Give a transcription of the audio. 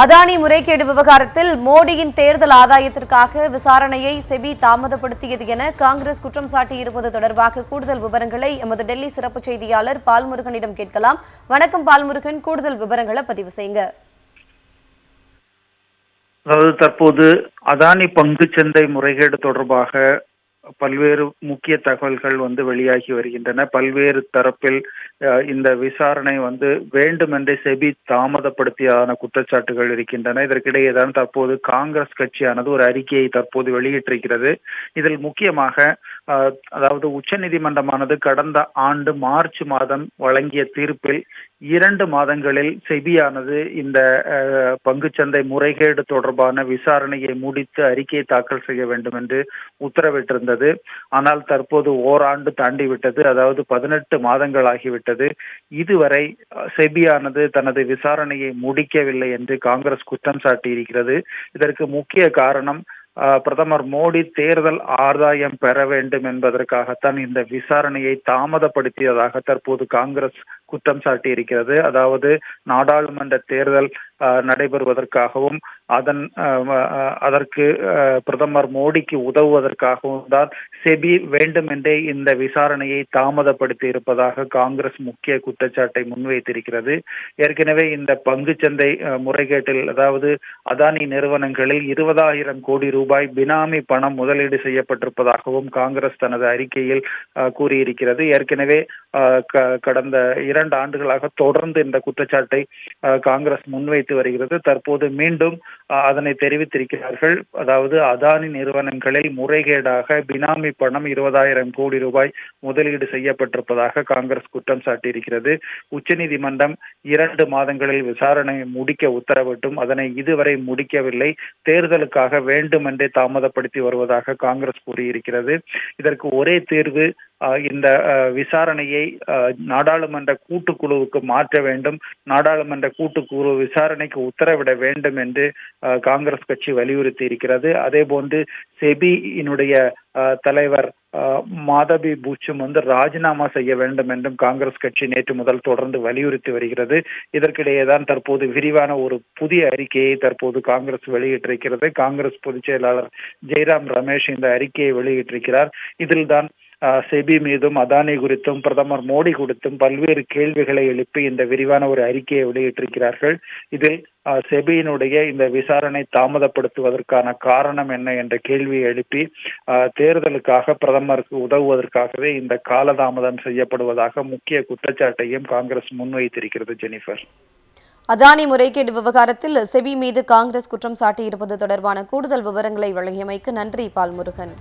அதானி முறைகேடு விவகாரத்தில் மோடியின் தேர்தல் ஆதாயத்திற்காக விசாரணையை செபி தாமதப்படுத்தியது என காங்கிரஸ் குற்றம் சாட்டியிருப்பது தொடர்பாக கூடுதல் விவரங்களை எமது டெல்லி சிறப்பு செய்தியாளர் பால்முருகனிடம் கேட்கலாம். வணக்கம் பால்முருகன் கூடுதல் விவரங்களை பதிவு செய்யுங்க. அதாவது தற்போது அதானி பங்குச்சந்தை முறைகேடு தொடர்பாக பல்வேறு முக்கிய தகவல்கள் வந்து வெளியாகி வருகின்றன. பல்வேறு தரப்பில் இந்த விசாரணை வந்து வேண்டுமென்றே செபி தாமதப்படுத்தியதான குற்றச்சாட்டுகள் இருக்கின்றன. இதற்கிடையே தான் தற்போது காங்கிரஸ் கட்சியானது ஒரு அறிக்கையை தற்போது வெளியிட்டிருக்கிறது. இதில் முக்கியமாக அஹ், அதாவது உச்சநீதிமன்றமானது கடந்த ஆண்டு மார்ச் மாதம் வழங்கிய தீர்ப்பில் இரண்டு மாதங்களில் செபியானது இந்த பங்குச்சந்தை முறைகேடு தொடர்பான விசாரணையை முடித்து அறிக்கையை தாக்கல் செய்ய வேண்டும் என்று உத்தரவிட்டிருந்தது. ஆனால் தற்போது ஓராண்டு தாண்டி விட்டது அதாவது பதினெட்டு மாதங்கள் ஆகிவிட்டது. இதுவரை செபியானது தனது விசாரணையை முடிக்கவில்லை என்று காங்கிரஸ் குற்றம் சாட்டியிருக்கிறது. இதற்கு முக்கிய காரணம் பிரதமர் மோடி தேர்தல் ஆதாயம் பெற வேண்டும் என்பதற்காகத்தான் இந்த விசாரணையை தாமதப்படுத்தியதாக தற்போது காங்கிரஸ் குற்றம் சாட்டி இருக்கிறது அதாவது நாடாளுமன்ற தேர்தல் நடைபெறுவதற்காகவும் அதன் அதற்கு பிரதமர் மோடிக்கு உதவுவதற்காகவும் தான் செபி வேண்டுமென்றே இந்த விசாரணையை தாமதப்படுத்தி இருப்பதாக காங்கிரஸ் முக்கிய குற்றச்சாட்டை முன்வைத்திருக்கிறது. ஏற்கனவே இந்த பங்குச்சந்தை முறைகேட்டில் அதாவது அதானி நிறுவனங்களில் இருபதாயிரம் கோடி ரூபாய் பினாமி பணம் முதலீடு செய்யப்பட்டிருப்பதாகவும் காங்கிரஸ் தனது அறிக்கையில் கூறியிருக்கிறது. ஏற்கனவே கடந்த இரண்டு இரண்டு ஆண்டுகளாக தொடர்ந்து இந்த குற்றச்சாட்டை காங்கிரஸ் முன்வைத்து வருகிறது. தற்போது மீண்டும் அதனை தெரிவித்திருக்கிறார்கள். அதாவது அதானி நிறுவனங்களில் முறைகேடாக பினாமி பணம் இருபதாயிரம் கோடி ரூபாய் முதலீடு செய்யப்பட்டிருப்பதாக காங்கிரஸ் குற்றம் சாட்டியிருக்கிறது. உச்சநீதிமன்றம் இரண்டு மாதங்களில் விசாரணை முடிக்க உத்தரவிட்டும். அதனை இதுவரை முடிக்கவில்லை. தேர்தலுக்காக வேண்டுமென்றே தாமதப்படுத்தி வருவதாக காங்கிரஸ் கூறியிருக்கிறது. இதற்கு ஒரே தீர்வு இந்த விசாரணையை நாடாளுமன்ற கூட்டுக்குழுவுக்கு மாற்ற வேண்டும். நாடாளுமன்ற கூட்டுக்குழு விசாரணைக்கு உத்தரவிட வேண்டும் என்று காங்கிரஸ் கட்சி வலியுறுத்தி இருக்கிறது அதே போன்று செபியினுடைய தலைவர் மாதவி பூச்சும் வந்து ராஜினாமா செய்ய வேண்டும் என்றும் காங்கிரஸ் கட்சி நேற்று முதல் தொடர்ந்து வலியுறுத்தி வருகிறது. இதற்கிடையே தான் தற்போது விரிவான ஒரு புதிய அறிக்கையை தற்போது காங்கிரஸ் வெளியிட்டிருக்கிறது. காங்கிரஸ் பொதுச் செயலாளர் ஜெய்ராம் ரமேஷ் இந்த அறிக்கையை வெளியிட்டிருக்கிறார். இதில் தான் செபி மீதும் அதானி குறித்தும் பிரதமர் மோடி குறித்தும் பல்வேறு கேள்விகளை எழுப்பி இந்த விரிவான ஒரு அறிக்கையை வெளியிட்டிருக்கிறார்கள். இதில் செபியினுடைய இந்த விசாரணை தாமதப்படுத்துவதற்கான காரணம் என்ன என்ற கேள்வியை எழுப்பி தேர்தலுக்காக பிரதமருக்கு உதவுவதற்காகவே இந்த காலதாமதம் செய்யப்படுவதாக முக்கிய குற்றச்சாட்டையும் காங்கிரஸ் முன்வைத்திருக்கிறது ஜெனிஃபர். அதானி முறைகேடு விவகாரத்தில் செபி மீது காங்கிரஸ் குற்றம் சாட்டியிருப்பது தொடர்பான கூடுதல் விவரங்களை வழங்கியமைக்கு நன்றி பால்முருகன்.